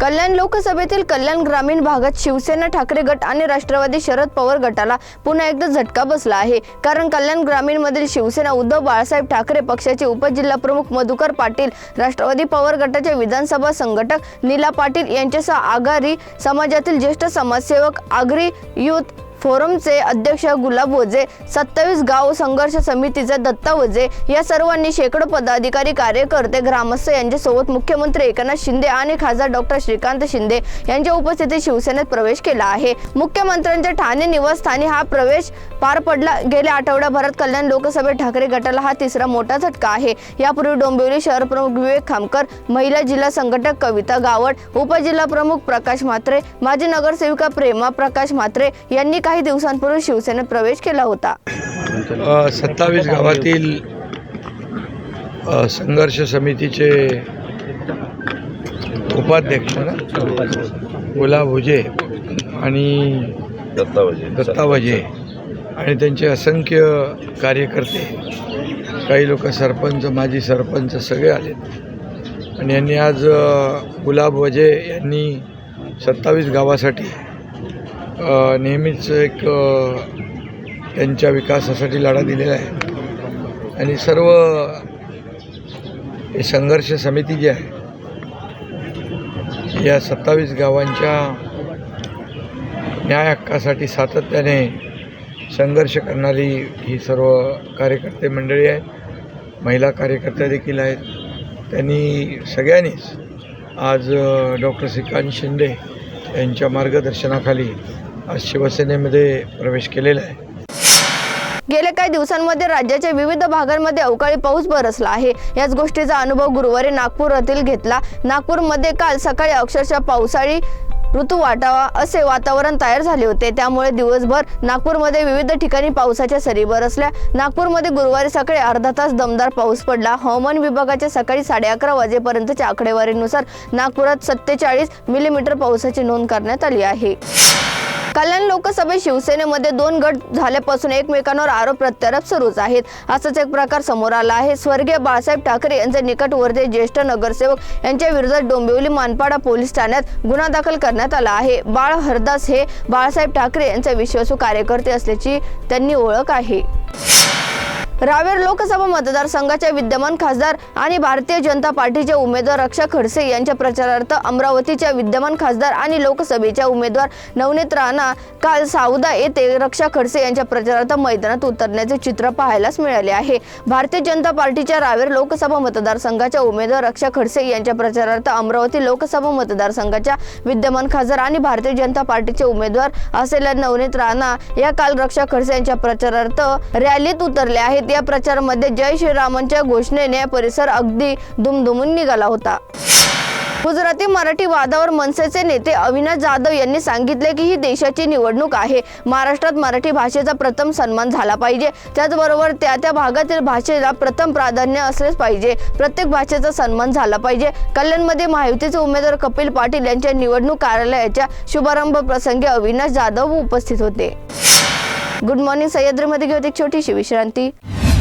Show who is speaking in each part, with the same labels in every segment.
Speaker 1: कल्याण लोकसभेतील कल्याण ग्रामीण भागात शिवसेना ठाकरे गट आणि राष्ट्रवादी शरद पवार गटाला पुन्हा एकदा झटका बसला आहे. कारण कल्याण ग्रामीण मधील शिवसेना उद्धव बाळासाहेब ठाकरे पक्षाचे उपजिल्हा प्रमुख मधुकर पाटील राष्ट्रवादी पवार गटाचे विधानसभा संघटक नीला पाटील यांच्यासह आघाडी समाजातील ज्येष्ठ समाजसेवक आगरी युथ फोरमचे अध्यक्ष गुलाब वजे सत्तावीस गाव संघर्ष समितीचे दत्ता वजे या सर्वांनी शेकडो पदाधिकारी कार्यकर्ते ग्रामस्थ यांच्यासोबत मुख्यमंत्री एकनाथ शिंदे आणि खासदार डॉक्टर श्रीकांत शिंदे यांच्या उपस्थितीत शिवसेनेत प्रवेश केला आहे. मुख्यमंत्र्यांच्या ठाणे निवासस्थानी हा प्रवेश पार पडला. गेल्या आठवड्याभरात कल्याण लोकसभेत ठाकरे गटाला हा तिसरा मोठा झटका आहे. यापूर्वी डोंबिवली शहर प्रमुख विवेक खामकर महिला जिल्हा संघटक कविता गावड उपजिल्हा प्रमुख प्रकाश म्हात्रे माजी नगरसेविका प्रेमा प्रकाश म्हात्रे यांनी काही दिवसांपूर्वी शिवसेनेत प्रवेश केला होता.
Speaker 2: सत्तावीस गावातील संघर्ष समितीचे उपाध्यक्ष ना? गुलाब हुजे आणि दत्ता वजे आणि त्यांचे असंख्य कार्यकर्ते काही लोक सरपंच माजी सरपंच सगळे आलेत. आणि यांनी आज गुलाब वजे यांनी सत्तावीस गावासाठी नेहमीच एक त्यांच्या विकासासाठी लढा दिलेला आहे. आणि सर्व हे संघर्ष समिती जी आहे या सत्तावीस गावांच्या न्याय हक्कासाठी सातत्याने संघर्ष करणारी ही सर्व कार्यकर्ते मंडळी आहेत. महिला कार्यकर्त्या देखील आहेत. त्यांनी सगळ्यांनीच आज डॉक्टर श्रीकांत शिंदे यांच्या मार्गदर्शनाखाली आज शिवसेनेमध्ये प्रवेश केलेला आहे.
Speaker 1: गेल्या काही दिवसांमध्ये राज्याच्या विविध भागांमध्ये अवकाळी पाऊस बरसला आहे. याच गोष्टीचा अनुभव गुरुवारी नागपुरातील घेतला. नागपूरमध्ये काल सकाळी अक्षरशः पावसाळी ऋतू वाटावा असे वातावरण तयार झाले होते. त्यामुळे दिवसभर नागपूरमध्ये विविध ठिकाणी पावसाच्या सरी बरसल्या. नागपूरमध्ये गुरुवारी सकाळी अर्धा तास दमदार पाऊस पडला. हवामान विभागाच्या सकाळी साडे अकरा वाजेपर्यंतच्या आकडेवारीनुसार नागपुरात सत्तेचाळीस मिलीमीटर पावसाची नोंद करण्यात आली आहे. कल्याण लोकसभेत शिवसेनेमध्ये दोन गट झाल्यापासून एकमेकांवर आरोप प्रत्यारोप सुरूच आहेत. असाच एक प्रकार समोर आला आहे. स्वर्गीय बाळासाहेब ठाकरे यांचे निकटवर्तीय ज्येष्ठ नगरसेवक यांच्या विरोधात डोंबिवली मानपाडा पोलीस ठाण्यात गुन्हा दाखल करण्यात आला आहे. बाळ हरदास हे बाळासाहेब ठाकरे यांचे विश्वासू कार्यकर्ते असल्याची त्यांनी ओळख आहे. रावेर लोकसभा मतदारसंघाच्या विद्यमान खासदार आणि भारतीय जनता पार्टीचे उमेदवार रक्षा खडसे यांच्या प्रचारार्थ अमरावतीच्या विद्यमान खासदार आणि लोकसभेच्या उमेदवार नवनीत राणा काल सावदा येथे रक्षा खडसे यांच्या प्रचारार्थ मैदानात उतरण्याचे चित्र पाहायलाच मिळाले आहे. भारतीय जनता पार्टीच्या रावेर लोकसभा मतदारसंघाच्या उमेदवार रक्षा खडसे यांच्या प्रचारार्थ अमरावती लोकसभा मतदारसंघाच्या विद्यमान खासदार आणि भारतीय जनता पार्टीचे उमेदवार असलेल्या नवनीत राणा या काल रक्षा खडसे यांच्या प्रचारार्थ रॅलीत उतरले आहेत. या प्रचारामध्ये जय श्रीरामांच्या घोषणेने परिसर अगदी दुमदुमून निघाला होता. गुजराती मराठी वादावर मनसेचे नेते अविनाश जाधव यांनी सांगितले की ही देशाची निवडणूक आहे. महाराष्ट्रात मराठी भाषेचा प्रथम सन्मान झाला पाहिजे. त्याचबरोबर त्या त्या भागातील भाषेला प्रथम प्राधान्य असलेच पाहिजे. प्रत्येक भाषेचा सन्मान झाला पाहिजे. कल्याणमध्ये महायुतीचे उमेदवार कपिल पाटील यांच्या निवडणूक कार्यालयाच्या शुभारंभ प्रसंगी अविनाश जाधव उपस्थित होते. गुड मॉर्निंग सह्याद्रीमध्ये घेऊ एक छोटीशी विश्रांती.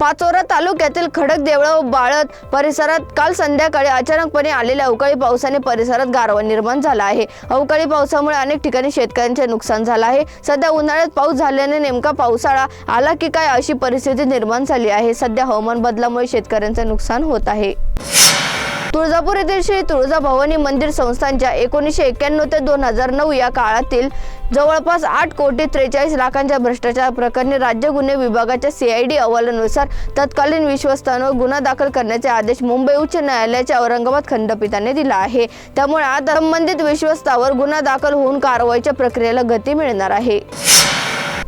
Speaker 1: पाचोरा तालुक्यातील खडक देवळा व बाळत परिसरात काल संध्याकाळी अचानकपणे आलेल्या अवकाळी पावसाने परिसरात गारवा निर्माण झाला आहे. अवकाळी पावसामुळे अनेक ठिकाणी शेतकऱ्यांचे नुकसान झालं आहे. सध्या उन्हाळ्यात पाऊस झाल्याने नेमका पावसाळा आला की काय अशी परिस्थिती निर्माण झाली आहे. सध्या हवामान बदलामुळे शेतकऱ्यांचे नुकसान होत आहे. तुळजापूर येथील श्री तुळजाभवानी मंदिर संस्थांच्या एकोणीसशे एक्क्याण्णव ते दोन हजार नऊ या काळातील जवळपास आठ कोटी त्रेचाळीस लाखांच्या भ्रष्टाचार प्रकरणी राज्य गुन्हे विभागाच्या सीआयडी अहवालानुसार तत्कालीन विश्वस्तांवर गुन्हा दाखल करण्याचे आदेश मुंबई उच्च न्यायालयाच्या औरंगाबाद खंडपीठाने दिला आहे. त्यामुळे आता संबंधित विश्वस्तावर गुन्हा दाखल होऊन कारवाईच्या प्रक्रियेला गती मिळणार आहे.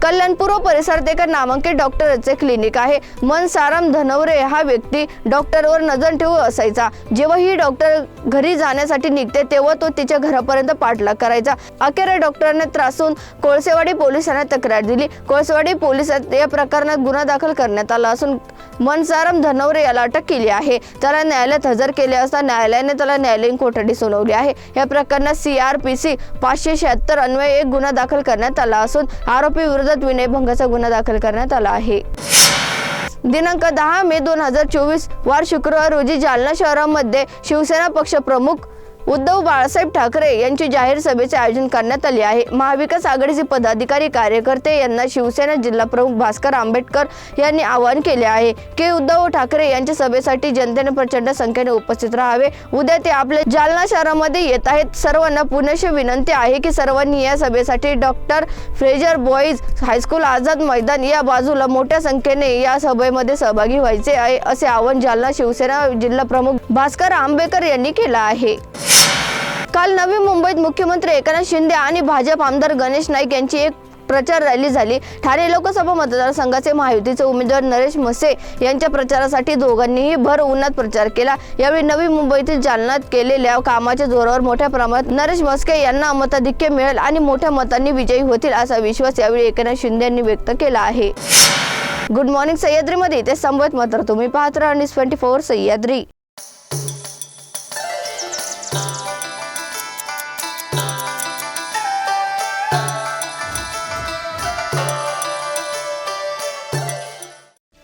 Speaker 1: कल्याणपूर्व परिसरात एका नामांकित डॉक्टरचे क्लिनिक आहे. मनसाराम धनवरे हा व्यक्ती डॉक्टरवर नजर ठेवू असायचा. जेव्हा ही डॉक्टर घरी जाण्यासाठी निघते तेव्हा तो तिच्या घरापर्यंत पाठलाग करायचा. अखेर डॉक्टरने त्रासून कोळसेवाडी पोलिसांना तक्रार दिली. कोळसेवाडी पोलिसात या प्रकरणात गुन्हा दाखल करण्यात आला असून मनसाराम धनवरे याला अटक केली आहे. त्याला न्यायालयात हजर केले असता न्यायालयाने त्याला न्यायालयीन कोठडी सुनावली आहे. या प्रकरणात सी आर पी सी पाचशे शहात्तर अन्वये एक गुन्हा दाखल करण्यात आला असून आरोपी विरोधात विनयभंगाचा गुन्हा दाखल करण्यात आला आहे. दिनांक दहा मे दोन हजार चोवीस वार शुक्रवार रोजी जालना शहरामध्ये शिवसेना पक्ष प्रमुख उद्धव बाळासाहेब ठाकरे यांची जाहीर सभेचे आयोजन करण्यात आले आहे. महाविकास आघाडीचे पदाधिकारी कार्यकर्ते यांना शिवसेना जिल्हा प्रमुख भास्कर आंबेडकर यांनी आवाहन केले आहे की उद्धव ठाकरे यांच्या सभेसाठी जनतेने प्रचंड संख्येने उपस्थित राहावे. उद्या ते आपल्या जालना शहरामध्ये येत आहेत. सर्वांना पुनश्च विनंती आहे की सर्वांनी या सभेसाठी doctor Fraser boys high school Azad Maidan या बाजूला मोठ्या संख्येने या सभेमध्ये सहभागी व्हायचे आहे असे आवाहन जालना शिवसेना जिल्हा प्रमुख भास्कर आंबेकर यांनी केलं आहे. काल नवी मुंबईत मुख्यमंत्री एकनाथ शिंदे आणि भाजप आमदार गणेश नाईक यांची एक प्रचार रॅली झाली. ठाणे लोकसभा मतदारसंघाचे महायुतीचे उमेदवार नरेश म्हसे यांच्या प्रचारासाठी दोघांनीही भर उन्हात प्रचार केला. यावेळी नवी मुंबईतील जालनात केलेल्या कामाच्या जोरावर मोठ्या प्रमाणात नरेश म्हस्के यांना मताधिक्य मिळेल आणि मोठ्या मतांनी विजयी होतील असा विश्वास यावेळी एकनाथ शिंदे यांनी व्यक्त केला आहे. गुड मॉर्निंग सह्याद्रीमध्ये ते संबोधित मात्र तुम्ही पाहत राहा न्यूज ट्वेंटी फोर सह्याद्री.